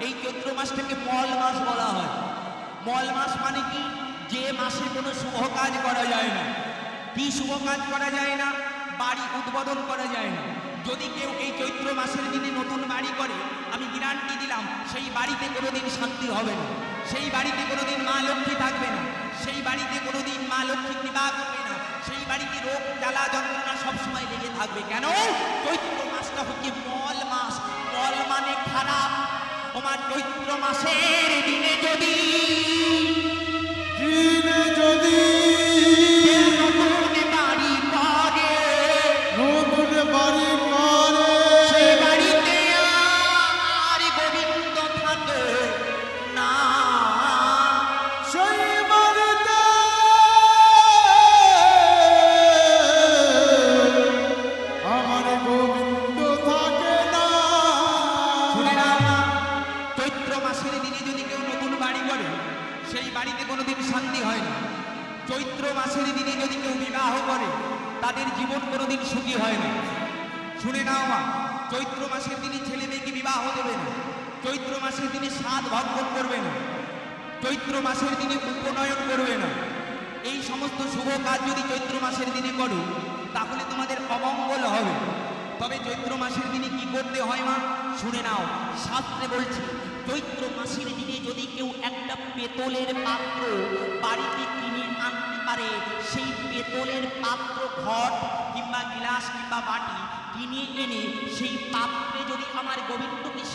এই চৈত্র মাসটাকে মল মাস বলা হয়। মল মাস মানে কি? যে মাসে কোনো শুভ কাজ করা যায় না। কি শুভ কাজ করা যায় না? বাড়ি উদ্বোধন করা যায় না। যদি কেউ এই চৈত্র মাসের দিনে নতুন বাড়ি করে, আমি গ্যারান্টি দিলাম, সেই বাড়িতে কোনোদিন শান্তি হবে না। সেই বাড়িতে কোনোদিন মা লক্ষ্মী থাকবে না। সেই বাড়িতে কোনোদিন মা লক্ষ্মী কৃপা করবে না। সেই বাড়িতে রোগ, জ্বালা, যন্ত্রণা সবসময় লেগে থাকবে। কেন? চৈত্র মাসটা হচ্ছে মল মাস। মল মানে খারাপ। তোমার চৈত্র মাসের দিনে যদি দিনে যদি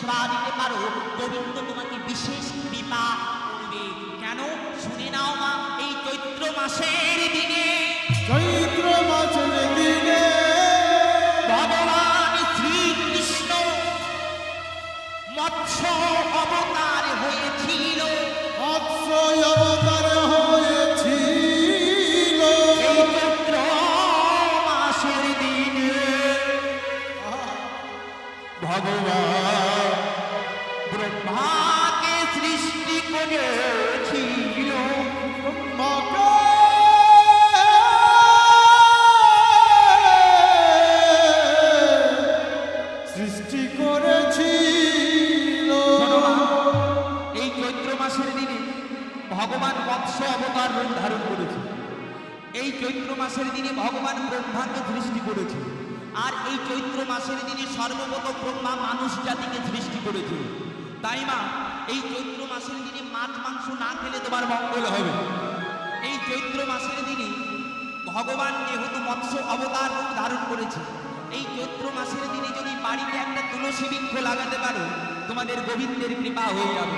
সেবা দিতে পারো। গোবিন্দ তোমাকে বিশেষ কৃপা করবে। কেন? শুনে নাও মা এই চৈত্র মাসের দিনে। চৈত্র মাসের দিনে ভগবান শ্রীকৃষ্ণ মৎস্য অবতার হয়েছিল। মৎস্য অবতার হয়েছিল ধারণ করেছে। এই চৈত্র মাসের দিনে ভগবান ব্রহ্মাকে সৃষ্টি করেছে। আর এই চৈত্র মাসের দিনে সর্বপ্রথম ব্রহ্মা মানুষ জাতিকে সৃষ্টি করেছে। তাই মা, এই চৈত্র মাসের দিনে মাছ মাংস না খেলে তোমার মঙ্গল হবে। এই চৈত্র মাসের দিনে ভগবান যেহেতু মৎস্য অবতার ধারণ করেছে, এই চৈত্র মাসের দিনে যদি বাড়িতে একটা তুলসী বৃক্ষ লাগাতে পারো, তোমাদের গোবিন্দের কৃপা হয়ে যাবে।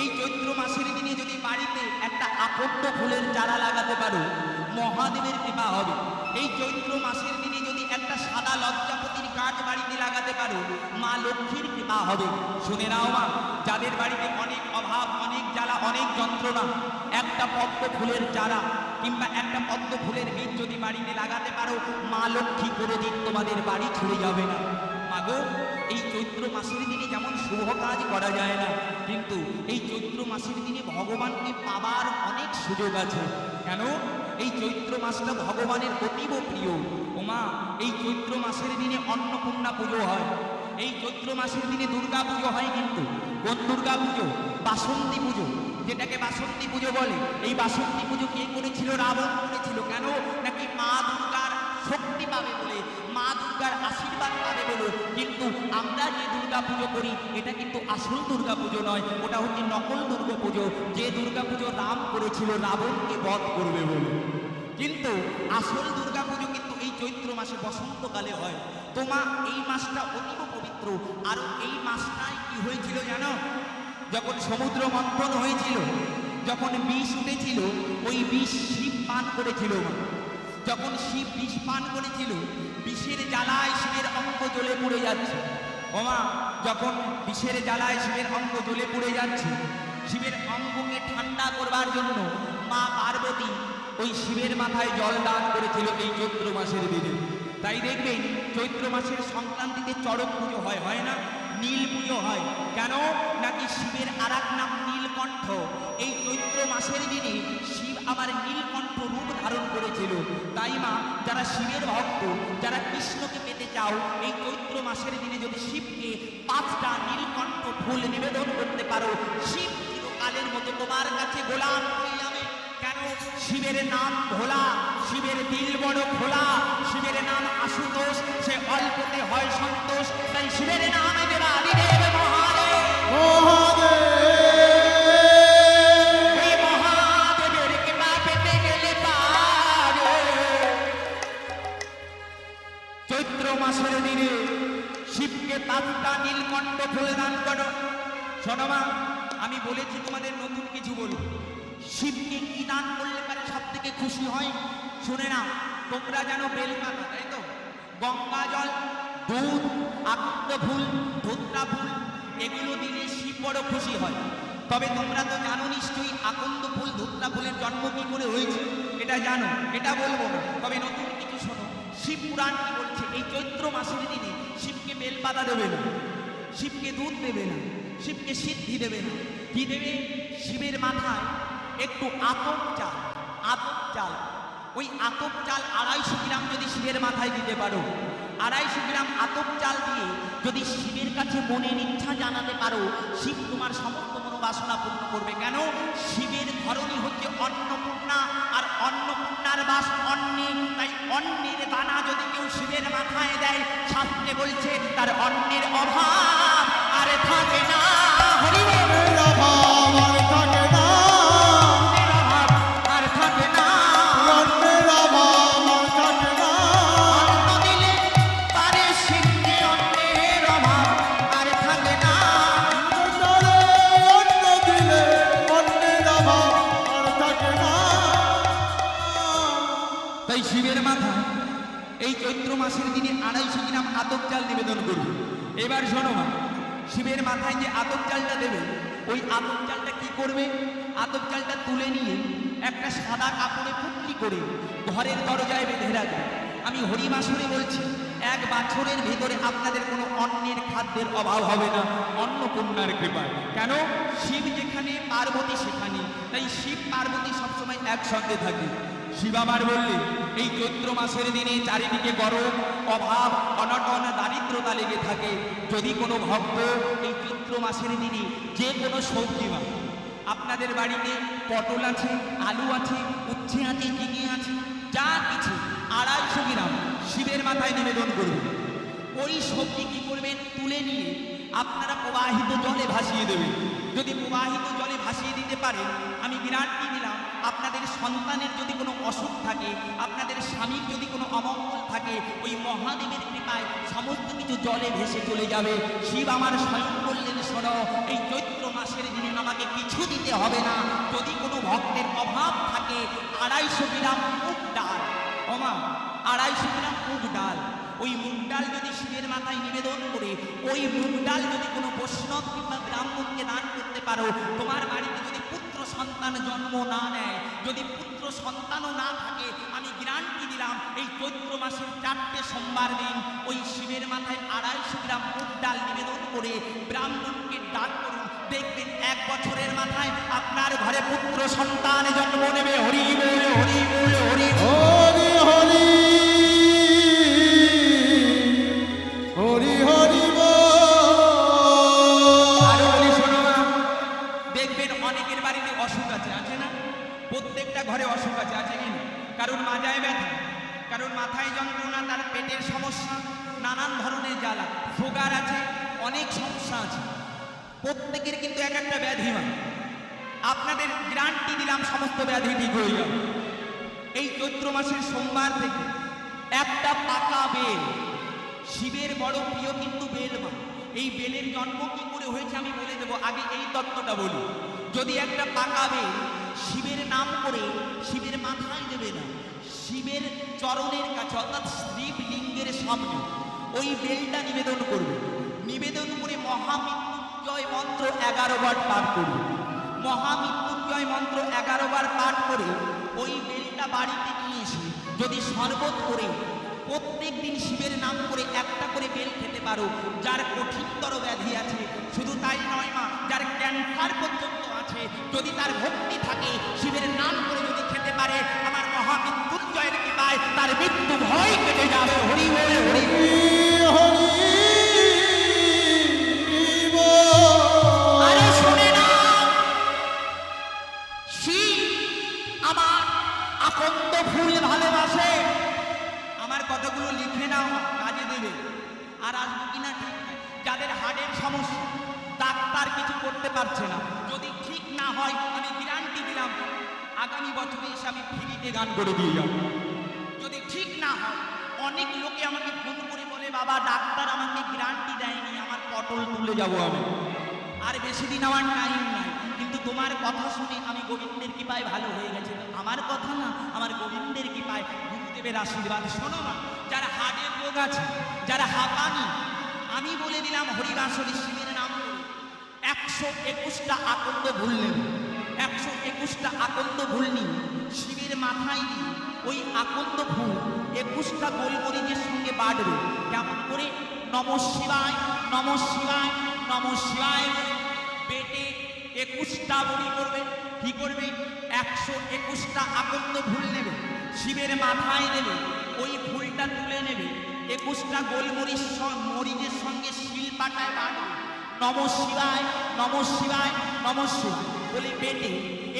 এই চৈত্র মাসের দিনে যদি বাড়িতে একটা আপত্ত ফুলের চারা লাগাতে পারো, মহাদেবের কৃপা হবে। এই চৈত্র মাসের দিনে যদি একটা সাদা লজ্জাপতির গাছ বাড়িতে লাগাতে পারো, মা লক্ষ্মীর কৃপা হবে। শুনে নাও মা, যাদের বাড়িতে অনেক অভাব, অনেক জ্বালা, অনেক যন্ত্রণা, একটা পদ্ম ফুলের চারা কিংবা একটা পদ্ম ফুলের বীজ যদি বাড়িতে লাগাতে পারো, মা লক্ষ্মী কোনোদিন তোমাদের বাড়ি ছেড়ে যাবে না। মাগো এই চৈত্র মাসের দিনে যেমন শুভ কাজ করা যায় না, কিন্তু এই চৈত্র মাসের দিনে ভগবানকে পাবার অনেক সুযোগ আছে। কেন? এই চৈত্র মাসটা ভগবানের অতীব প্রিয়। ওমা, এই চৈত্র মাসের দিনে অন্নপূর্ণা পুজো হয়। এই চৈত্র মাসের দিনে দুর্গা পুজো হয় কিন্তু, কোন দুর্গা পুজো? বাসন্তী পুজো, যেটাকে বাসন্তী পুজো বলে। এই বাসন্তী পুজো কে করেছিল? রাবণ করেছিল। কেন? নাকি মা শক্তি পাবে বলে, মা দুর্গার আশীর্বাদ পাবে বলে। কিন্তু আমরা যে দুর্গা পুজো করি, এটা কিন্তু আসল দুর্গা পুজো নয়, ওটা হচ্ছে নকল দুর্গা পুজো যে দুর্গা পুজো রাম করেছিল, রাবণকে বধ করবে বলে। কিন্তু আসল দুর্গা পুজো কিন্তু এই চৈত্র মাসে বসন্তকালে হয়। তোমা এই মাসটা অতীব পবিত্র। আর এই মাসটায় কি হয়েছিল জানো? যখন সমুদ্র মন্থন হয়েছিল, যখন বিষ উঠেছিল, ওই বিষ শিব পান করেছিল যখন শিব বিষ পান করেছিল, বিষের জ্বালায় শিবের অঙ্গ জ্বলে পড়ে যাচ্ছে। ওমা, যখন বিষের জ্বালায় শিবের অঙ্গ জ্বলে পড়ে যাচ্ছে, শিবের অঙ্গকে ঠান্ডা করবার জন্য মা পার্বতী ওই শিবের মাথায় জল দান করেছিল এই চৈত্র মাসের দিনে। তাই দেখবেন, চৈত্র মাসের সংক্রান্তিতে চড়ক পুজো হয় হয় না? নীল পুজো হয়। কেন? নাকি শিবের আর নাম নীলকণ্ঠ এই চৈত্র মাসের দিনে আবার নীলকণ্ঠ রূপ ধারণ করেছিল। তাই মা, যারা শিবের ভক্ত, যারা কৃষ্ণকে পেতে চাও, এই চৈত্র মাসের দিনে যদি শিবকে পাঁচটা নীলকণ্ঠ ফুল নিবেদন করতে পারো, শিব চিরকালের মতো তোমার কাছে গোলাম হয়ে যাবে। কেন? শিবের নাম ভোলা, শিবের দিল বড় খোলা, শিবের নাম আশুতোষ, সে অল্পতে হয় সন্তোষ, তাই শিবের নাম আকন্দ ফুল ধুত্রা ফুল এগুলো দিলে শিব বড় খুশি হয়। তবে তোমরা তো জানো নিশ্চয়ই আকন্দ ফুল ধুত্রা ফুলের জন্ম কি করে হয়েছে? এটা জানো, এটা বলব না। তবে নতুন কিছু শোনো, শিব পুরাণ কি বলছে, এই চৈত্র মাসের দিনে শিবকে বেলপাতা দেবে না, শিবকে দুধ দেবে না, শিবকে সিদ্ধি দেবে না। কি দেবে? শিবের মাথায় একটু আতপ চাল আতপ চাল। ওই আতপ চাল আড়াইশো গ্রাম যদি শিবের মাথায় দিতে পারো আড়াইশো গ্রাম আতপ চাল দিয়ে যদি শিবের কাছে মনের ইচ্ছা জানাতে পারো, শিব তোমার সমস্ত মনোবাসনা পূর্ণ করবে। কেন? শিবের ধরনই হচ্ছে অন্নপূর্ণা, আর অন্নপূর্ণার বাস অন্নে। তাই অন্নের দানা যদি কেউ শিবের মাথায় দেয়, শাস্ত্রে বলছে, তার অন্নের অভাব আর থাকে না। হরি এই চৈত্র মাসের দিনে আড়াইশো গ্রাম আতপ চাল নিবেদন করবে এবার শোনো, শিবের মাথায় যে আতপ চালটা দেবে, ওই আতপ চালটা কি করবে? আতপ চালটা তুলে নিয়ে একটা সাদা কাপড়ে পুটলি করে ঘরের দরজায় বেঁধে রাখবে। আমি হরিমাসুরে বলছি, এক বছরের ভেতরে আপনাদের কোনো অন্যের খাদ্যের অভাব হবে না অন্নপূর্ণার কৃপায় কেন? শিব যেখানে, পার্বতী সেখানে। তাই শিব, পার্বতী সবসময় একসঙ্গে থাকে। শিব আবার বললেন এই চৈত্র মাসের দিনে চারিদিকে গরম, অভাব, অনটন, দারিদ্রতা লেগে থাকে। যদি কোনো ভক্ত এই চৈত্র মাসের দিনে যে কোনো সবজি বা আপনাদের বাড়িতে পটল আছে, আলু আছে, উচ্ছে আছে ঝিঙে আছে, যা কিছু আড়াইশো গ্রাম শিবের মাথায় নিবেদন করবেন ওই সবজি কি করবেন? তুলে নিয়ে আপনারা প্রবাহিত জলে ভাসিয়ে দেবেন। যদি প্রবাহিত জলে ভাসিয়ে দিতে পারেন আমি গ্যারান্টি দিলাম? আপনাদের সন্তানের যদি কোনো অসুখ থাকে, আপনাদের স্বামীর যদি কোনো অমঙ্গল থাকে, ওই মহাদেবের কৃপায় সমস্ত কিছু জলে ভেসে চলে যাবে। শিব আমার স্বয়ং বললেন, শোনো, এই চৈত্র মাসের দিনে আমাকে কিছু দিতে হবে না। যদি কোনো ভক্তের অভাব থাকে, আড়াইশো গ্রাম মুগ ডাল। ওমা, আড়াইশো গ্রাম মুগ ডাল। ওই মুগ ডাল যদি শিবের মাথায় নিবেদন করে, ওই মুগ ডাল যদি কোনো বৈষ্ণব কিংবা ব্রাহ্মণকে দান করতে পারো, তোমার বাড়িতে যদি পুত্র সন্তান জন্ম না নেয়, যদি পুত্র সন্তানও না থাকে, আমি গ্যারান্টি দিলাম, এই চৈত্র মাসের চারটে সোমবার দিন ওই শিবের মাথায় আড়াইশো গ্রাম মুগ ডাল নিবেদন করে ব্রাহ্মণকে দান করুন। দেখবেন এক বছরের মাথায় আপনার ঘরে পুত্র সন্তান জন্ম নেবে। হরি বল হরি বল, হরি মহামৃত্যুঞ্জয় মন্ত্র এগারো বার পাঠ করবে মহামৃত্যুঞ্জয় মন্ত্র এগারো বার পাঠ করে ওই বেলটা বাড়িতে নিয়ে এসে যদি শরবত করে, প্রত্যেক দিন শিবের নাম করে একটা করে বেল খেতে পারো, যার কঠিনতর ব্যাধি আছে। শুধু তাই নয় মা, যার ক্যান্সার পর্যন্ত আছে, যদি তার ভক্তি থাকে, শিবের নাম করে যদি খেতে পারে, আমার মহামৃত্যুঞ্জয়ের কৃপায় তার মৃত্যু ভয় কেটে যাবে। হরি হরি হরি। এটা কাজে দেবে। আর আসব কিনা ঠিক যাদের হার্টের সমস্যা, ডাক্তার কিছু করতে পারছে না। যদি ঠিক না হয়, আমি গ্যারান্টি দিলাম, আগামী বছরে এসে আমি ফ্রিতে গান করে দিয়ে যাব। যদি ঠিক না হয়, অনেক লোকে আমাকে ফোন করে বলে, বাবা, ডাক্তার আমাকে গ্যারান্টি দেয়নি, আমার পটল তুলে যাব আমি। আর বেশি দিন আমার টাইম নাই। কিন্তু তোমার কথা শুনে আমি গোবিন্দের কৃপায় ভালো হয়ে গেছে। আমার কথা না, আমার গোবিন্দের কৃপায় গুরুদেবের আশীর্বাদ। শোনো না যারা হার্টের রোগ আছে, যারা হাঁপানি, আমি বলে দিলাম হরিবাসরী শিবের নাম একশো একুশটা আকন্দ ভুল নেবে একশো একুশটা আকন্দ ভুল নিয়ে শিবের মাথায় ওই আকন্দ ফুল একুশটা গোলমরিচের সঙ্গে বাড়বে কেমন করে? নম শিবায় নম শিবায় নম শিবায় বলে। পেটে একুশটা বড়ি করবে, কি করবে? একশো একুশটা আকন্দ ফুল নেবে, শিবের মাথায় দেবে ওই ফুলটা তুলে নেবে। একুশটা গোলমরিচ মরিচের সঙ্গে শিল পাটায় বাড়বে নম শিবায় নম শিবায় নম শিবায়। বলে পেটে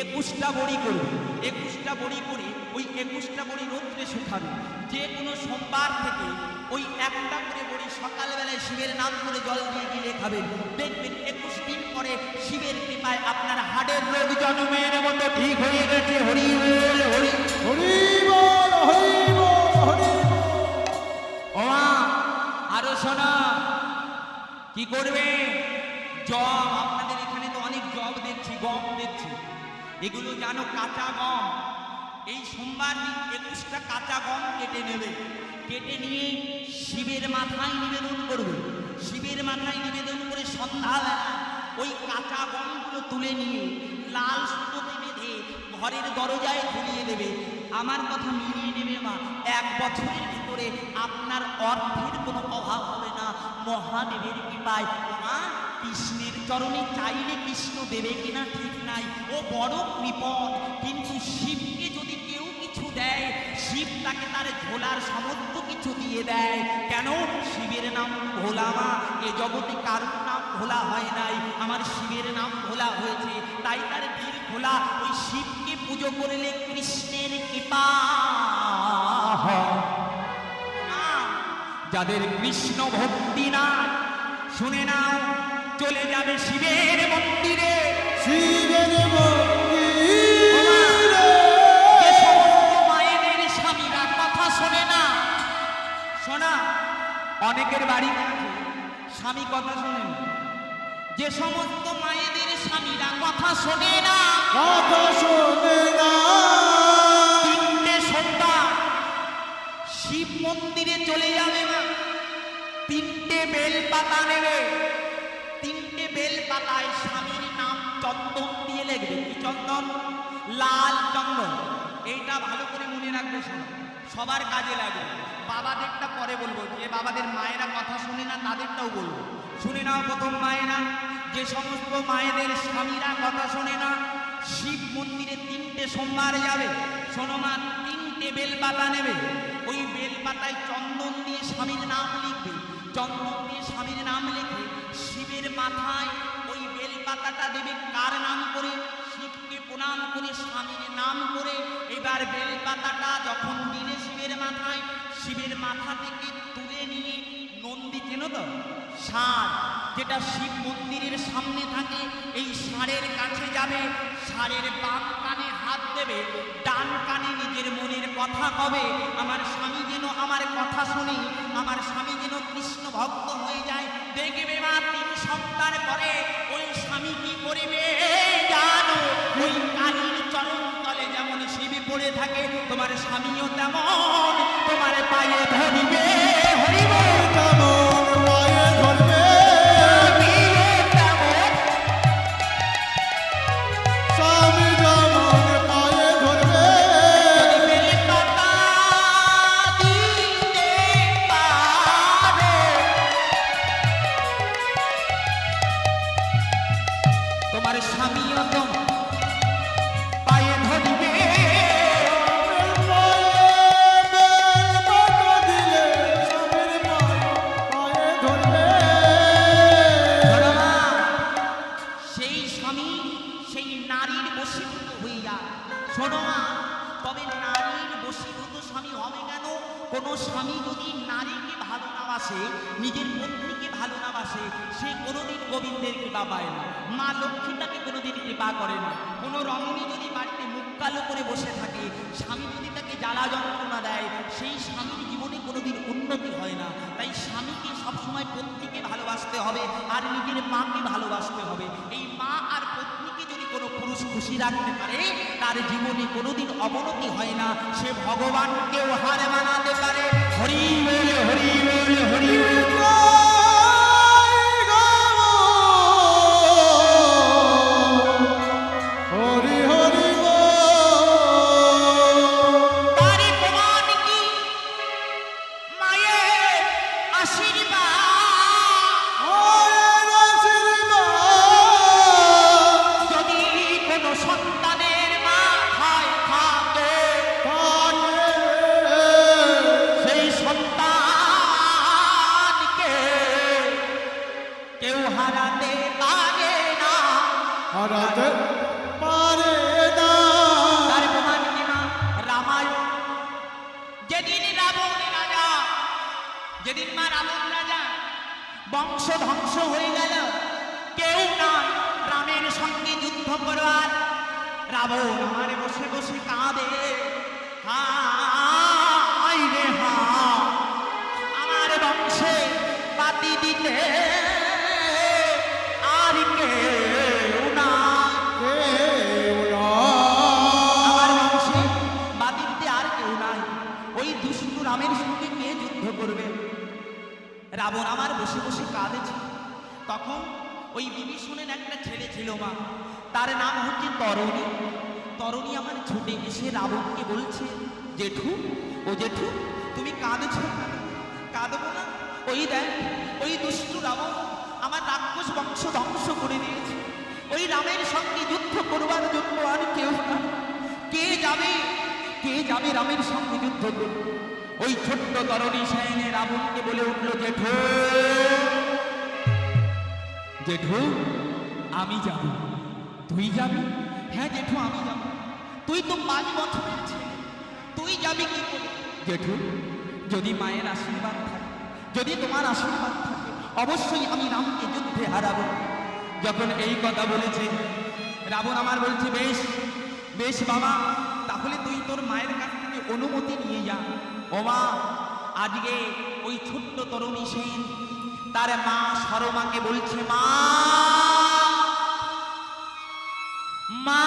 একুশটা বড়ি করবে একুশটা বড়ি করে, ওই একুশটা বড়ি রৌদ্রে শুকাবে। যে কোনো সোমবার থেকে ওই একটা করে বড়ি সকালবেলায় শিবের নাম করে জল দিয়ে গিলে খাবেন। দেখবেন একুশ দিন পরে শিবের কৃপায় আপনার হাড়ের রোগ জন্মের মতো ঠিক হয়ে গেছে। হরি বল, হরি। হরি বল হরি বল হরি বল। আরও শোনা। কি করবে? জব আপনাদের এখানে তো অনেক জব দেখছি গম দেখছি। এগুলো জানো কাঁচা গম। এই সোমবার দিন একুশটা কাঁচা গম কেটে নেবে। কেটে নিয়ে শিবের মাথায় নিবেদন করবে। শিবের মাথায় নিবেদন করে সন্ধ্যাবেলা ওই কাঁচা গমগুলো তুলে নিয়ে লাল সুতোতে বেঁধে ঘরের দরজায় ঝুলিয়ে দেবে। আমার কথা মিলিয়ে নেবে মা, এক বছরের ভিতরে আপনার অর্থের কোনো অভাব হবে না। মহাদেবের কৃপায়। মা, কৃষ্ণের চরণে চাইলে কৃষ্ণ দেবে কিনা ঠিক নাই। ও বড় কৃপণ। কিন্তু শিবকে যদি কেউ কিছু দেয় শিব তাকে তার ঝোলার সমস্ত কিছু দিয়ে দেয়। কেন? শিবের নাম ভোলা মা। এ জগতে কারোর নাম ভোলা হয় নাই। আমার শিবের নাম ভোলা হয়েছে। তাই তার বীর ভোলা ওই শিবকে পুজো করলে কৃষ্ণের কৃপা। যাদের কৃষ্ণ ভক্তি নাই শুনে নাও চলে যাবে শিবের মন্দিরে। শিবের ওমা, শোনা অনেকের বাড়ি স্বামী কথা শোনে না যে সমস্ত মায়েদের স্বামীরা কথা শোনে না। কথা শোনে না। তিনটে সন্ধ্যা শিব মন্দিরে চলে যাবে না তিনটে বেল পাতা নেবে। তিনটে বেল পাতায় স্বামীর নাম চন্দন দিয়ে লিখবে। কি চন্দন? লাল চন্দন। এইটা ভালো করে মনে রাখবে শোনো। সবার কাজে লাগবে বাবাদেরটা পরে বলব, যে বাবাদের মায়েরা কথা শুনে না, তাদেরটাও বলব। শুনে নাও প্রথম মায়েরা, যে সমস্ত মায়েদের স্বামীরা কথা শোনে না, শিব মন্দিরে তিনটে সোমবার যাবে। শোনো তিনটে বেলপাতা নেবে। ওই বেলপাতায় চন্দন দিয়ে স্বামীর নাম লিখবে। চন্দন দিয়ে স্বামীর নাম লিখে শিবের মাথায় ওই বেলপাতাটা দেবে। কার নাম করে? শিবকে প্রণাম করে স্বামীর নাম করে এবার বেলপাতাটা যখন দিলে শিবের মাথায়, শিবের মাথা থেকে তুলে নিয়ে নন্দী, চেন তো? ষাঁড়, যেটা শিব মন্দিরের সামনে থাকে, এই ষাঁড়ের কাছে যাবে, ষাঁড়ের বাম কানে হাত দেবে, ডান কানে নিজের মনের কথা কবে, আমার স্বামী যেন আমার কথা শুনি, আমার স্বামী যেন কৃষ্ণ ভক্ত হয়ে যায়, দেখবে মা তিন সপ্তাহ পরে, ওই স্বামী কি করিবে? ওই কালীর চরণ তলে যেমন শিবি পড়ে থাকে তোমার স্বামীও তেমন তোমার পায়ে ধরিবে। খুশি রাখতে পারে, তার জীবনে কোনোদিন অবনতি হয় না। সে ভগবানকেও হার মানাতে পারে। হরি হরি হরি হরি যেদিন মা রাবণ রাজা বংশ ধ্বংস হয়ে গেল। কেউ না রামের সঙ্গে যুদ্ধ করবার রাবণ আমার বসে বসে কাঁদে। হায় রে হায়, আমার বংশে বাতি দিতে আর কেউ না আমার নয়। বংশে বাদিকতে আর কেউ নাই ওই দুষ্টু রামের সঙ্গে কে যুদ্ধ করবে? রাবণ আমার বসে বসে কাঁদেছে। তখন ওই বিভীষণের একটা ছেলে ছিল মা, তার নাম হচ্ছে তরণী। তরণী আমার ছুটে এসে রাবণকে বলছে, জেঠু, ও জেঠু, তুমি কাঁদছো? কাঁদবো না? ওই দেখ, ওই দুষ্টু রাবণ আমার রাক্ষস বংশ ধ্বংস করে দিয়েছে। ওই রামের সঙ্গে যুদ্ধ করবার জন্য আর কেউ না। কে যাবে? কে যাবে রামের সঙ্গে যুদ্ধ করবে ওই ছোট্ট তরণী সেনে রাবণকে বলে উঠল, জেঠু জেঠু, আমি যাব। তুই যাবি? হ্যাঁ জেঠু, আমি যাব। তুই তো পাঁচ বছরের ছেলে। তুই যাবি কি জেঠু, যদি মায়ের আশীর্বাদ থাকে, যদি তোমার আশীর্বাদ থাকে, অবশ্যই আমি রামকে যুদ্ধে হারাবো। যখন এই কথা বলেছে, রাবণ আমার বলছে, বেশ বেশ বাবা, তাহলে তুই তোর মায়ের কাছ থেকে অনুমতি নিয়ে যান ও মা আজকে ওই ছোট্ট তরুণী সেন, তার মা সরমাকে বলছে, মা মা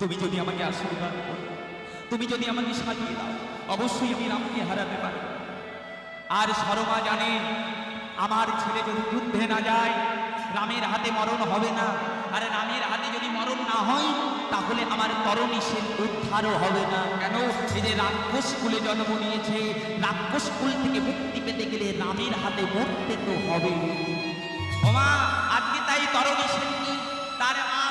তুমি যদি আমাকে আশীর্বাদ করো, তুমি যদি আমাকে সাজিয়ে দাও, অবশ্যই আমি রামকে হারাতে পারি। আর সরমা জানে, আমার ছেলে যদি যুদ্ধে না যায়, রামের হাতে মরণ হবে না। আর রামের হাতে যদি মরণ না হয়, তাহলে আমার তরণী সেন উদ্ধারও হবে না। কেন? এই যে রাক্ষস কুলে জন্ম নিয়েছে, রাক্ষস কুল থেকে মুক্তি পেতে গেলে রামের হাতে মরতে তো হবে ওমা, আজকে তাই তরণী সেনকে তার মা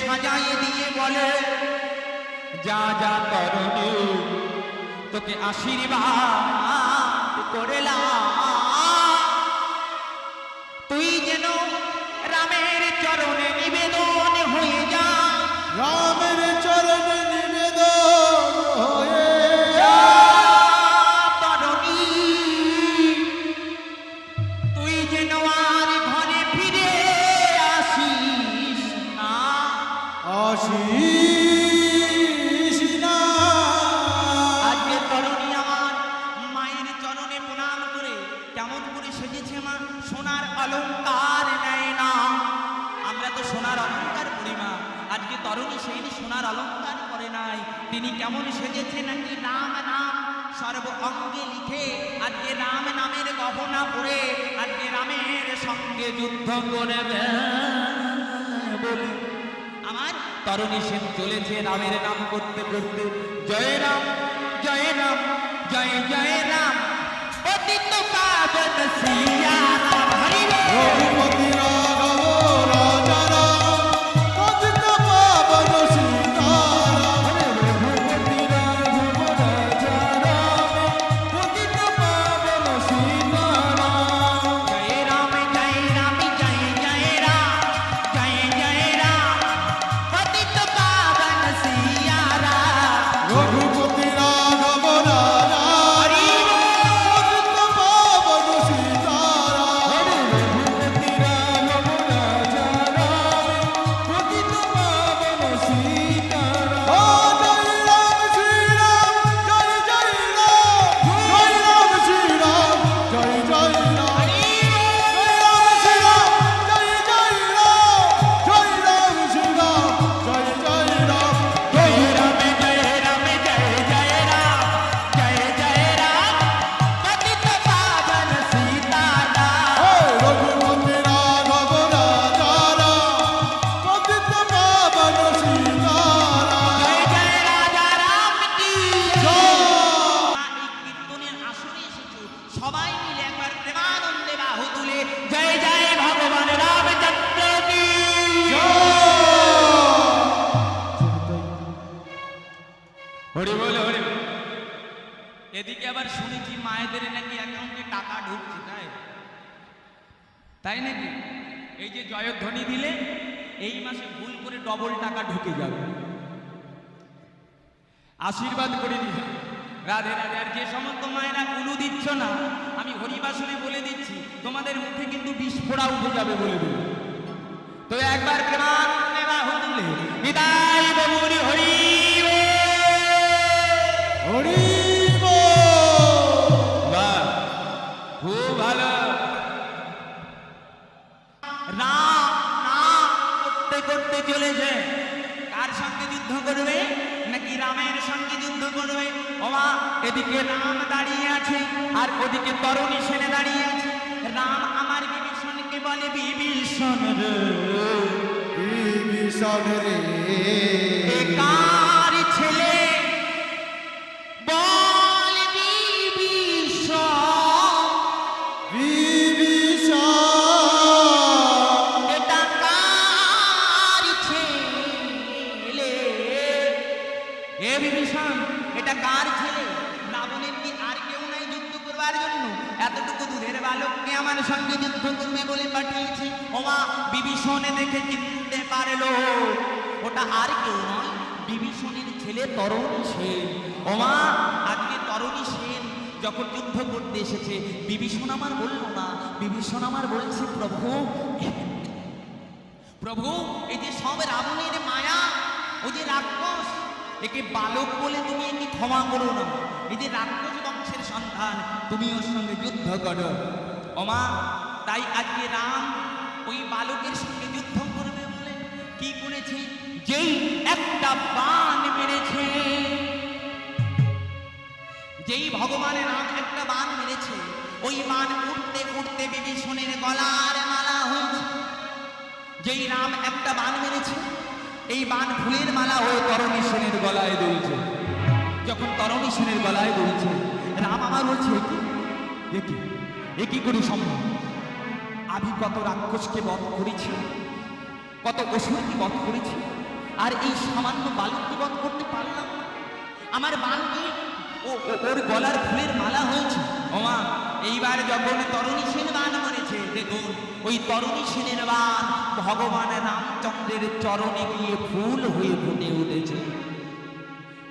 সাজাইয়ে দিয়ে বলে যা যা করণে তোকে আশীর্বাদ করেলাম তরুণী সেন চলেছে রামের নাম করতে করতে। জয় রাম জয় রাম, জয় জয় রাম। পতিত পাবন সিয়া রাম, হরি আশীর্বাদ করে দিবে রাধে রাধে আর যে সমস্ত মায়েরা কুলু দিচ্ছ না আমি হরিবাসনে বলে দিচ্ছি তোমাদের মুখে কিন্তু বিস্ফোরা উঠে যাবে বলে দিল। তো একবার প্রেমানন্দে বাহু তুলে বিদায় বাবুরি হরি। হরি খুব ভালো। রাম নাম করতে করতে চলেছে। কার সঙ্গে যুদ্ধ করবে? নাকি রামের সঙ্গে যুদ্ধ করবে। ওমা এদিকে রাম দাঁড়িয়ে আছে আর ওদিকে তরুণী সেনে দাঁড়িয়ে আছে। রাম আমার বিভীষণকে বলে বিভীষণ রে বিভীষণ রে। তরুণী সেন। ওমা, আজকে তরুণী সেন যখন যুদ্ধ করতে এসেছে, বিভীষণ আমার বলল না, বিভীষণ আমার বলছে, প্রভু প্রভু, এই যে সব রাবণের মায়া, ও যে রাক্ষস, একে বালক বলে তুমি একে ক্ষমা করো না। এই যে রাক্ষস বংশের সন্ধান, তুমি ওর সঙ্গে যুদ্ধ করো। ওমা, তাই আজকে রাম ওই বালকের সঙ্গে যুদ্ধ করবে বলে কি করেছে? যেই একটা বান ভগবানের নাম একটা বান মেরেছে। ওই বান উঠতে উঠতে বিভীষণের গলার মালা হয়েছে। যেই রাম একটা বান মেরেছে, এই বান ফুলের মালা হয়ে তরণী সেনের গলায় দুলছে। যখন তরণী সেনের গলায় দুলছে, রাম আমার বলছে, "এ কি? এ কি? এ করে সম্ভব? আমি কত রাক্ষসকে বধ করেছি, কত অসুরকে বধ করেছি, আর এই সামান্য বালককে বধ করতে পারলাম আমার বান কি ও ও- ওর গলার ফুলের মালা হয়েছে। ওমা, এইবার যখন তরুণী সেন বান মরেছে দেখুন, ওই তরুণী সেনের বান ভগবান রামচন্দ্রের চরণে গিয়ে ফুল হয়ে ফুটে উঠেছে।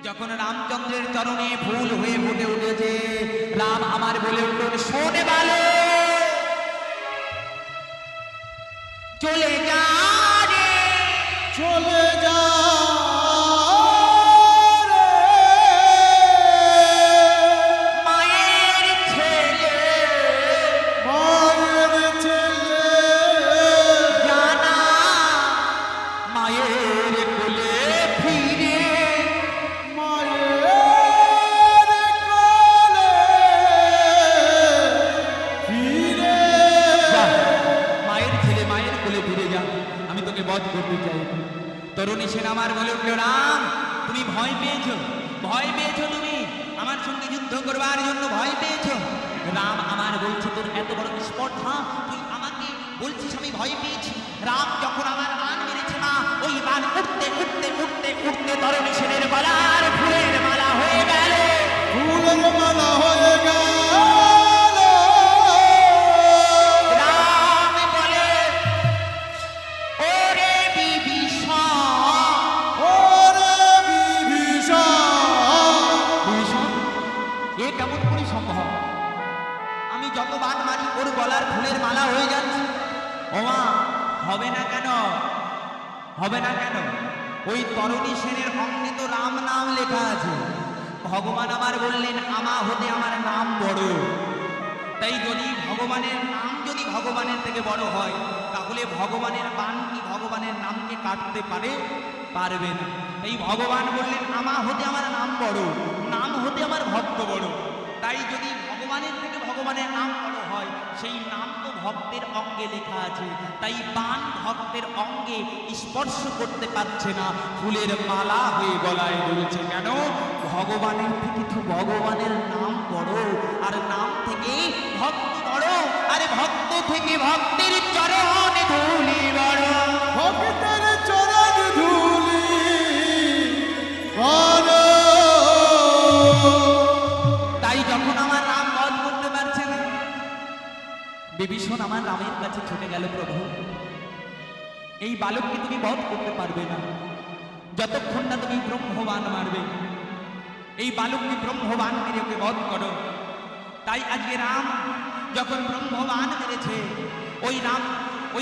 যখন রামচন্দ্রের চরণে ফুল হয়ে ফুটে উঠেছে, রাম আমার বলে উঠল বান উঠতে উঠতে উঠতে উঠতে তরণী সেনের হবে না কেন? ওই তরণী সেনের অঙ্গে তো রাম নাম লেখা আছে। ভগবান আমার বললেন, আমা হতে আমার নাম বড়। তাই যদি ভগবানের নাম যদি ভগবানের থেকে বড় হয়, তাহলে ভগবানের বান কি ভগবানের নামকে কাটতে পারে? পারবে না। এই ভগবান বললেন, আমা হতে আমার নাম বড়। নাম হতে আমার ভক্ত বড় তাই যদি ভগবানের থেকে ভগবানের নাম বড় হয় সেই নাম তো ভক্তের অঙ্গে লেখা আছে। তাই পান ভক্তের অঙ্গে স্পর্শ করতে পারছে না। ফুলের মালা হয়ে গলায় ধরেছে কেন? ভগবানের থেকে তো ভগবানের নাম বড়। আর নাম থেকে ভক্ত বড়। আরে ভক্ত থেকে ভক্তের চরণ ধুলি বড়। বিভীষণ আমার রামের কাছে ছুটে গেল, প্রভু। এই বালককে তুমি বধ করতে পারবে না। যতক্ষণ না তুমি ব্রহ্মবান মারবে, এই বালককে ব্রহ্মবান মেরে ওকে বধ করো। তাই আজকে রাম যখন ব্রহ্মবান মেরেছে, ওই রাম